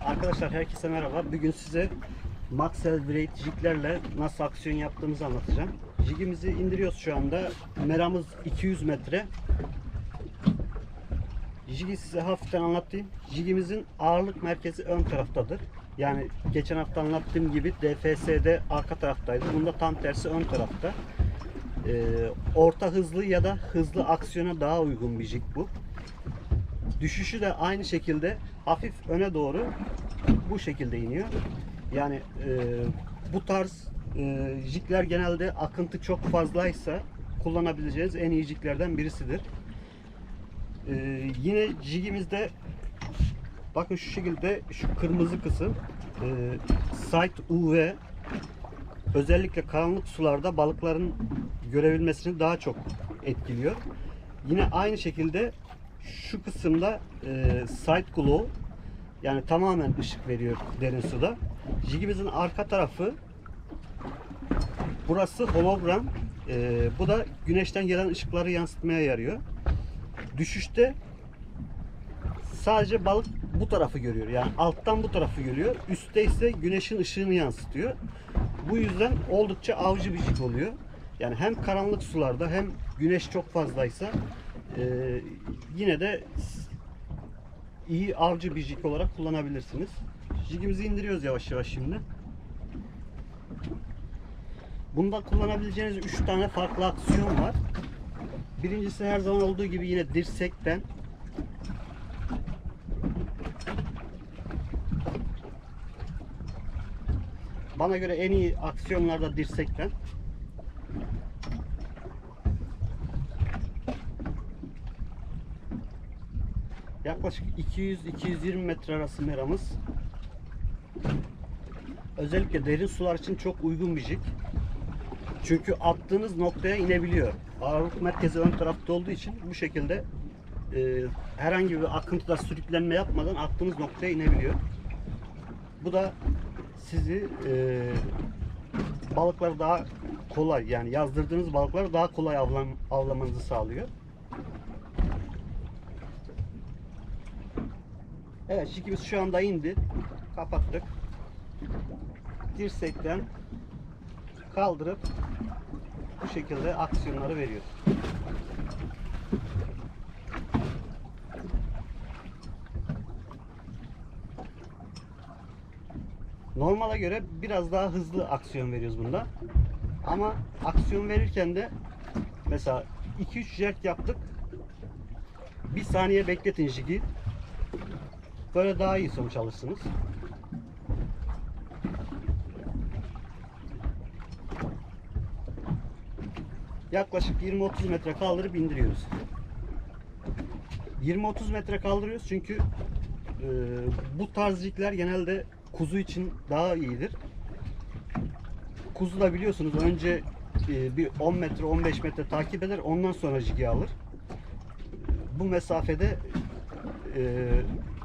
Arkadaşlar herkese merhaba. Bugün size Maxwell Braid jiglerle nasıl aksiyon yaptığımızı anlatacağım. Jigimizi indiriyoruz şu anda. Meramız 200 metre. Jigi size hafiften anlatayım. Jigimizin ağırlık merkezi ön taraftadır. Yani geçen hafta anlattığım gibi DFS'de arka taraftaydı. Bunda tam tersi ön tarafta. Ee, orta hızlı ya da hızlı aksiyona daha uygun bir jig bu. Düşüşü de aynı şekilde hafif öne doğru bu şekilde iniyor. Yani e, bu tarz e, jigler genelde akıntı çok fazlaysa kullanabileceğiniz en iyi jiglerden birisidir. E, yine jigimizde bakın şu şekilde şu kırmızı kısım e, Sight UV özellikle karanlık sularda balıkların görebilmesini daha çok etkiliyor. Yine aynı şekilde şu kısımda e, Sight Glow yani tamamen ışık veriyor derin suda. Jigimizin arka tarafı burası hologram. E, bu da güneşten gelen ışıkları yansıtmaya yarıyor. Düşüşte sadece balık bu tarafı görüyor. Yani alttan bu tarafı görüyor. Üstte ise güneşin ışığını yansıtıyor. Bu yüzden oldukça avcı bir jig oluyor. Yani hem karanlık sularda hem güneş çok fazlaysa e, yine de iyi avcı bir jig olarak kullanabilirsiniz. Jigimizi indiriyoruz yavaş yavaş şimdi. Bunda kullanabileceğiniz 3 tane farklı aksiyon var. Birincisi her zaman olduğu gibi yine dirsekten Bana göre en iyi aksiyonlarda dirsekten. Yaklaşık 200-220 metre arası meramız. Özellikle derin sular için çok uygun bir jig. Çünkü attığınız noktaya inebiliyor. Ağırlık merkezi ön tarafta olduğu için bu şekilde e, herhangi bir akıntıda sürüklenme yapmadan attığınız noktaya inebiliyor. Bu da sizi e, balıkları daha kolay yani yazdırdığınız balıkları daha kolay avlam, avlamanızı sağlıyor. Evet jigimiz şu anda indi. Kapattık. Dirsekten kaldırıp bu şekilde aksiyonları veriyoruz. Normala göre biraz daha hızlı aksiyon veriyoruz bunda. Ama aksiyon verirken de mesela 2-3 jerk yaptık. Bir saniye bekletin jigi. Böyle daha iyi sonuç alırsınız. Yaklaşık 20-30 metre kaldırıp indiriyoruz. 20-30 metre kaldırıyoruz çünkü e, bu tarz jigler genelde kuzu için daha iyidir. Kuzu da biliyorsunuz önce e, bir 10 metre 15 metre takip eder ondan sonra jigi alır. Bu mesafede e,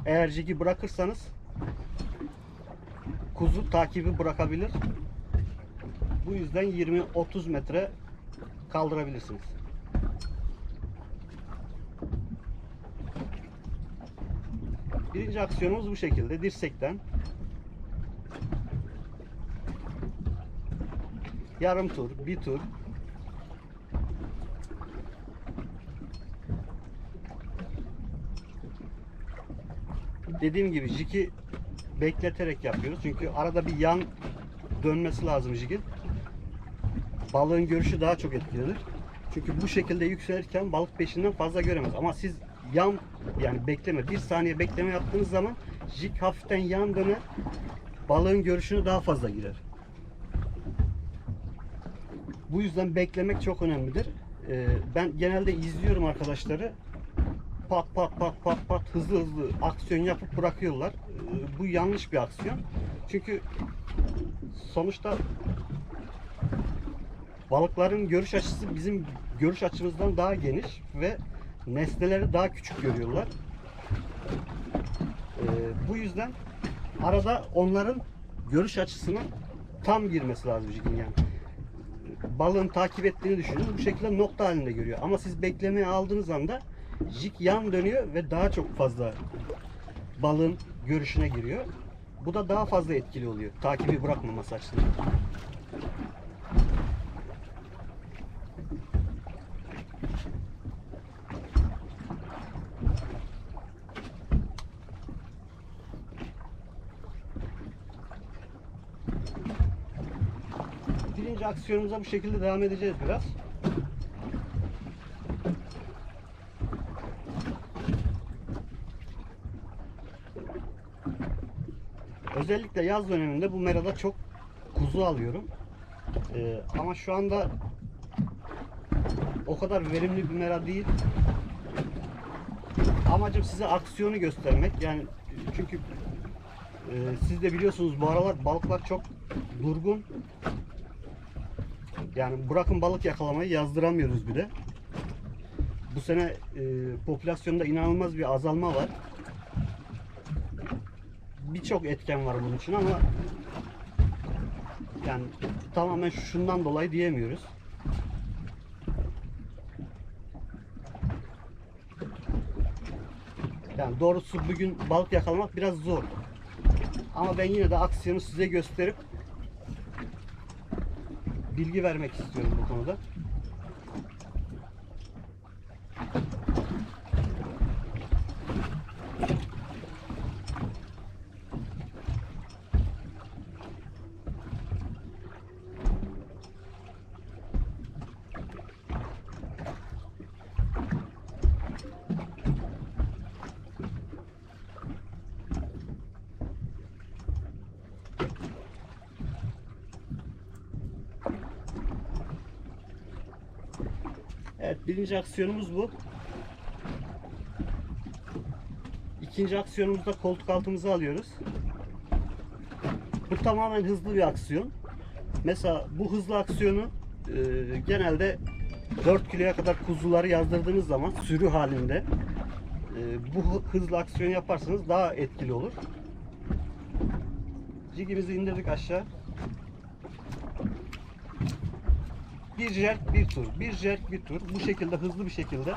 eğer jigi bırakırsanız kuzu takibi bırakabilir. Bu yüzden 20-30 metre kaldırabilirsiniz. Birinci aksiyonumuz bu şekilde dirsekten yarım tur, bir tur dediğim gibi jigi bekleterek yapıyoruz. Çünkü arada bir yan dönmesi lazım jigin. Balığın görüşü daha çok etkilenir. Çünkü bu şekilde yükselirken balık peşinden fazla göremez. Ama siz yan yani bekleme, bir saniye bekleme yaptığınız zaman jig hafiften yan döner. Balığın görüşünü daha fazla girer. Bu yüzden beklemek çok önemlidir. Ee, ben genelde izliyorum arkadaşları. Pat pat pat pat pat hızlı hızlı aksiyon yapıp bırakıyorlar. Ee, bu yanlış bir aksiyon. Çünkü sonuçta balıkların görüş açısı bizim görüş açımızdan daha geniş ve nesneleri daha küçük görüyorlar. Ee, bu yüzden arada onların görüş açısına tam girmesi lazım jigin yani balığın takip ettiğini düşünün. Bu şekilde nokta halinde görüyor. Ama siz beklemeye aldığınız anda jig yan dönüyor ve daha çok fazla balığın görüşüne giriyor. Bu da daha fazla etkili oluyor. Takibi bırakmaması açısından. Birinci aksiyonumuza bu şekilde devam edeceğiz biraz. Özellikle yaz döneminde bu merada çok kuzu alıyorum. Ee, ama şu anda o kadar verimli bir mera değil. Amacım size aksiyonu göstermek. Yani çünkü e, siz de biliyorsunuz bu aralar balıklar çok durgun. Yani bırakın balık yakalamayı yazdıramıyoruz bir de. Bu sene e, popülasyonda inanılmaz bir azalma var. Birçok etken var bunun için ama yani tamamen şundan dolayı diyemiyoruz. Yani doğrusu bugün balık yakalamak biraz zor. Ama ben yine de aksiyonu size gösterip bilgi vermek istiyorum bu konuda. Evet birinci aksiyonumuz bu. İkinci aksiyonumuzda koltuk altımızı alıyoruz. Bu tamamen hızlı bir aksiyon. Mesela bu hızlı aksiyonu e, genelde 4 kiloya kadar kuzuları yazdırdığınız zaman sürü halinde e, bu hı- hızlı aksiyon yaparsanız daha etkili olur. Jigimizi indirdik aşağı. Bir jerk bir tur, bir jerk bir tur. Bu şekilde hızlı bir şekilde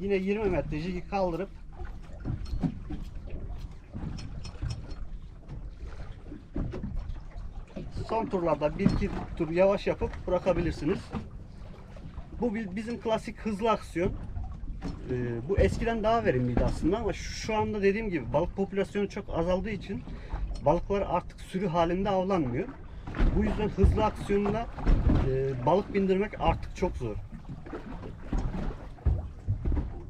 yine 20 metre jigi kaldırıp son turlarda bir iki tur yavaş yapıp bırakabilirsiniz. Bu bi- bizim klasik hızlı aksiyon. Ee, bu eskiden daha verimliydi aslında ama şu anda dediğim gibi balık popülasyonu çok azaldığı için balıklar artık sürü halinde avlanmıyor. Bu yüzden hızlı aksiyonla e, balık bindirmek artık çok zor.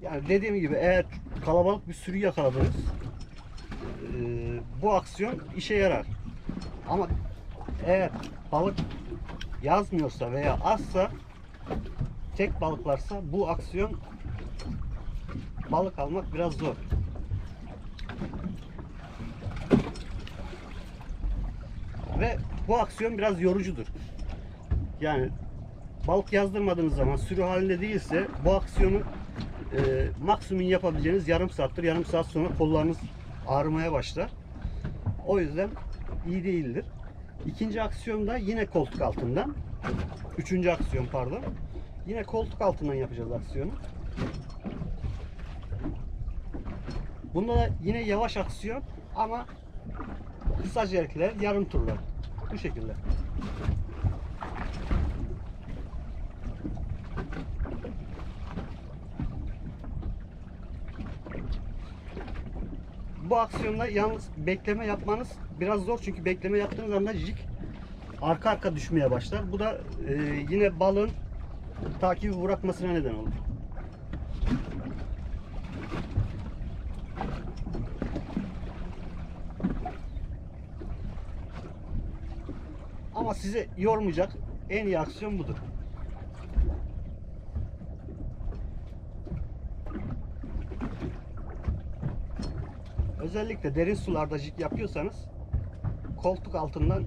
Yani dediğim gibi eğer kalabalık bir sürü yakaladınız e, bu aksiyon işe yarar. Ama eğer balık yazmıyorsa veya azsa tek balıklarsa bu aksiyon balık almak biraz zor. Ve bu aksiyon biraz yorucudur. Yani balık yazdırmadığınız zaman sürü halinde değilse bu aksiyonu e, maksimum yapabileceğiniz yarım saattir. Yarım saat sonra kollarınız ağrımaya başlar. O yüzden iyi değildir. İkinci aksiyonda yine koltuk altından. Üçüncü aksiyon pardon. Yine koltuk altından yapacağız aksiyonu. Bunda da yine yavaş aksiyon ama kısa jerkler, yarım turlar. Bu şekilde. Bu aksiyonda yalnız bekleme yapmanız biraz zor çünkü bekleme yaptığınız anda jig arka arka düşmeye başlar. Bu da e, yine balığın takibi bırakmasına neden olur. Sizi yormayacak en iyi aksiyon budur. Özellikle derin sularda jig yapıyorsanız koltuk altından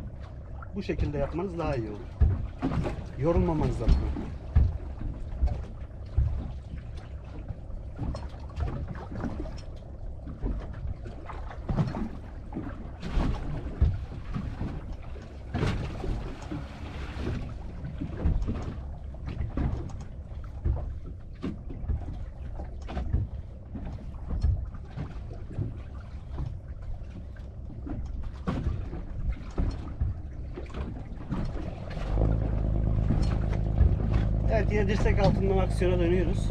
bu şekilde yapmanız daha iyi olur. Yorulmamanız adına. Evet yine dirsek altından aksiyona dönüyoruz.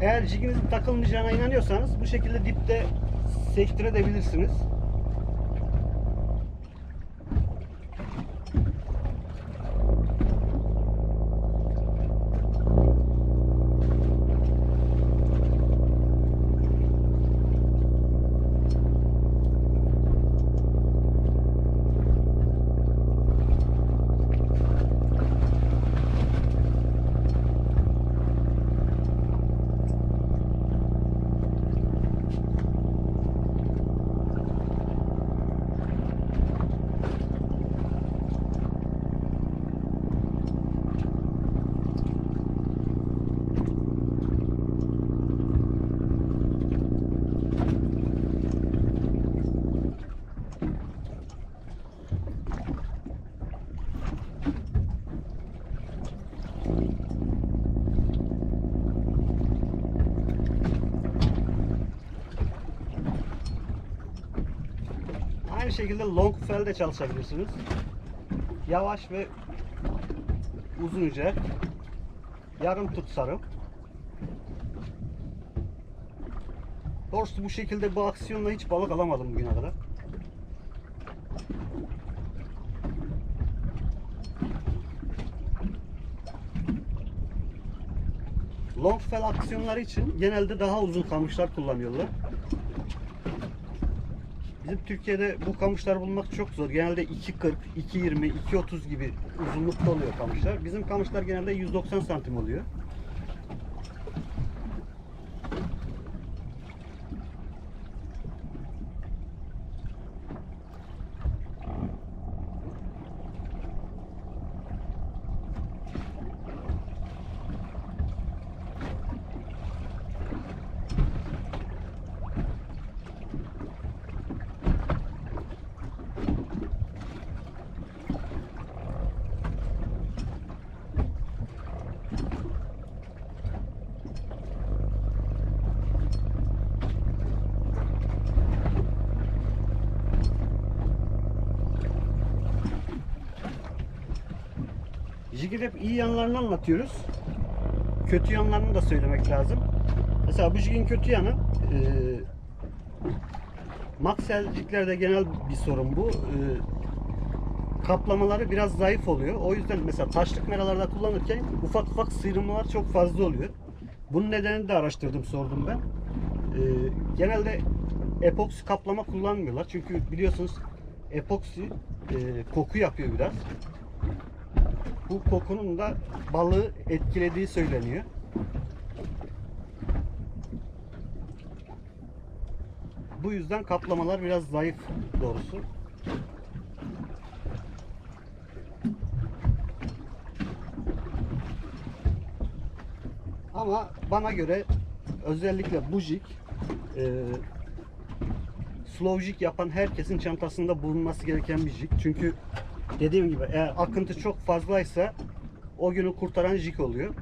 Eğer jiginizin takılmayacağına inanıyorsanız bu şekilde dipte sektirebilirsiniz. Aynı şekilde long fell de çalışabilirsiniz. Yavaş ve uzunca yarım tut sarıp Doğrusu bu şekilde bu aksiyonla hiç balık alamadım bugüne kadar. Long fell aksiyonları için genelde daha uzun kamışlar kullanıyorlar. Bizim Türkiye'de bu kamışları bulmak çok zor. Genelde 2.40, 2.20, 2.30 gibi uzunlukta oluyor kamışlar. Bizim kamışlar genelde 190 santim oluyor. Jigger hep iyi yanlarını anlatıyoruz. Kötü yanlarını da söylemek lazım. Mesela bu jigin kötü yanı e, Maxell'ciklerde genel bir sorun bu. E, kaplamaları biraz zayıf oluyor. O yüzden mesela taşlık meralarda kullanırken ufak ufak sıyrılmalar çok fazla oluyor. Bunun nedenini de araştırdım, sordum ben. E, genelde epoksi kaplama kullanmıyorlar. Çünkü biliyorsunuz epoksi e, koku yapıyor biraz bu kokunun da balığı etkilediği söyleniyor. Bu yüzden kaplamalar biraz zayıf doğrusu. Ama bana göre özellikle bu jig e, slow jig yapan herkesin çantasında bulunması gereken bir jig. Çünkü dediğim gibi eğer akıntı çok fazlaysa o günü kurtaran jig oluyor.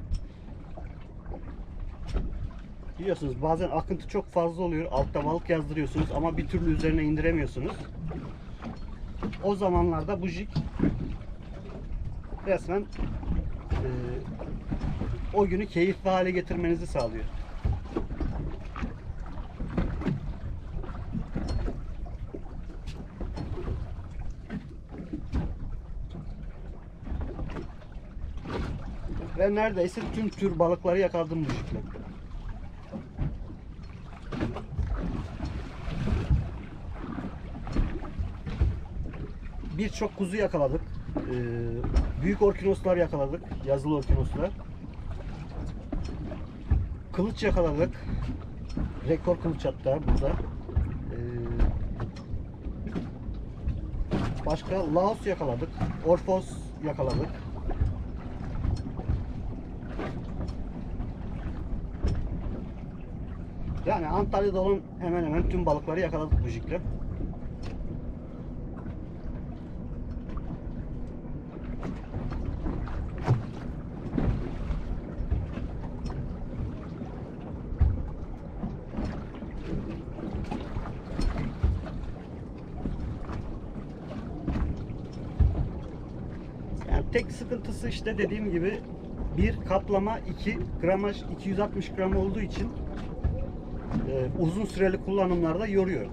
Biliyorsunuz bazen akıntı çok fazla oluyor. Altta balık yazdırıyorsunuz ama bir türlü üzerine indiremiyorsunuz. O zamanlarda bu jig resmen e, o günü keyifli hale getirmenizi sağlıyor. Ve neredeyse tüm tür balıkları yakaladım bu jigle. Birçok kuzu yakaladık. Ee, büyük orkinoslar yakaladık. Yazılı orkinoslar. Kılıç yakaladık. Rekor kılıç hatta burada. Ee, başka Laos yakaladık. Orfos yakaladık. Antalya'da olan hemen hemen tüm balıkları yakaladık bu jikle. Yani tek sıkıntısı işte dediğim gibi bir kaplama 2 gramaj 260 gram olduğu için e, uzun süreli kullanımlarda yoruyor.